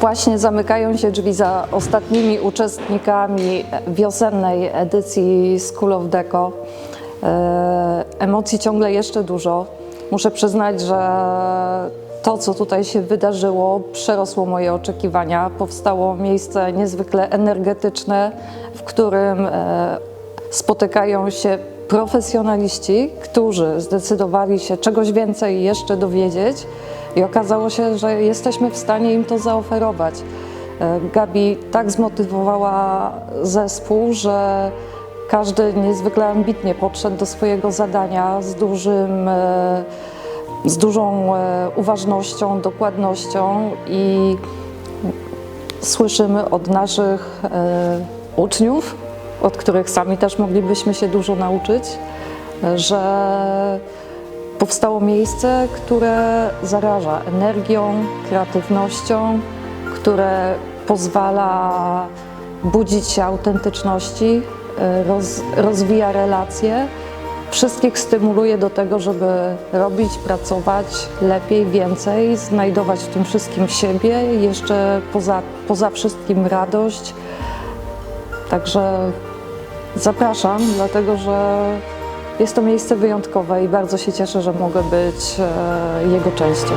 Właśnie zamykają się drzwi za ostatnimi uczestnikami wiosennej edycji School of Deco. E, Emocji ciągle jeszcze dużo. Muszę przyznać, że to, co tutaj się wydarzyło, przerosło moje oczekiwania. Powstało miejsce niezwykle energetyczne, w którym e, spotykają się profesjonaliści, którzy zdecydowali się czegoś więcej jeszcze dowiedzieć i okazało się, że jesteśmy w stanie im to zaoferować. E, Gabi tak zmotywowała zespół, że każdy niezwykle ambitnie podszedł do swojego zadania z dużym e, z dużą e, uważnością, dokładnością i słyszymy od naszych uczniów, od których sami też moglibyśmy się dużo nauczyć, że powstało miejsce, które zaraża energią, kreatywnością, które pozwala budzić się autentyczności, roz, rozwija relacje. Wszystkich stymuluje do tego, żeby robić, pracować lepiej, więcej, znajdować w tym wszystkim siebie, jeszcze poza, poza wszystkim radość. Także zapraszam, dlatego że jest to miejsce wyjątkowe i bardzo się cieszę, że mogę być e, jego częścią.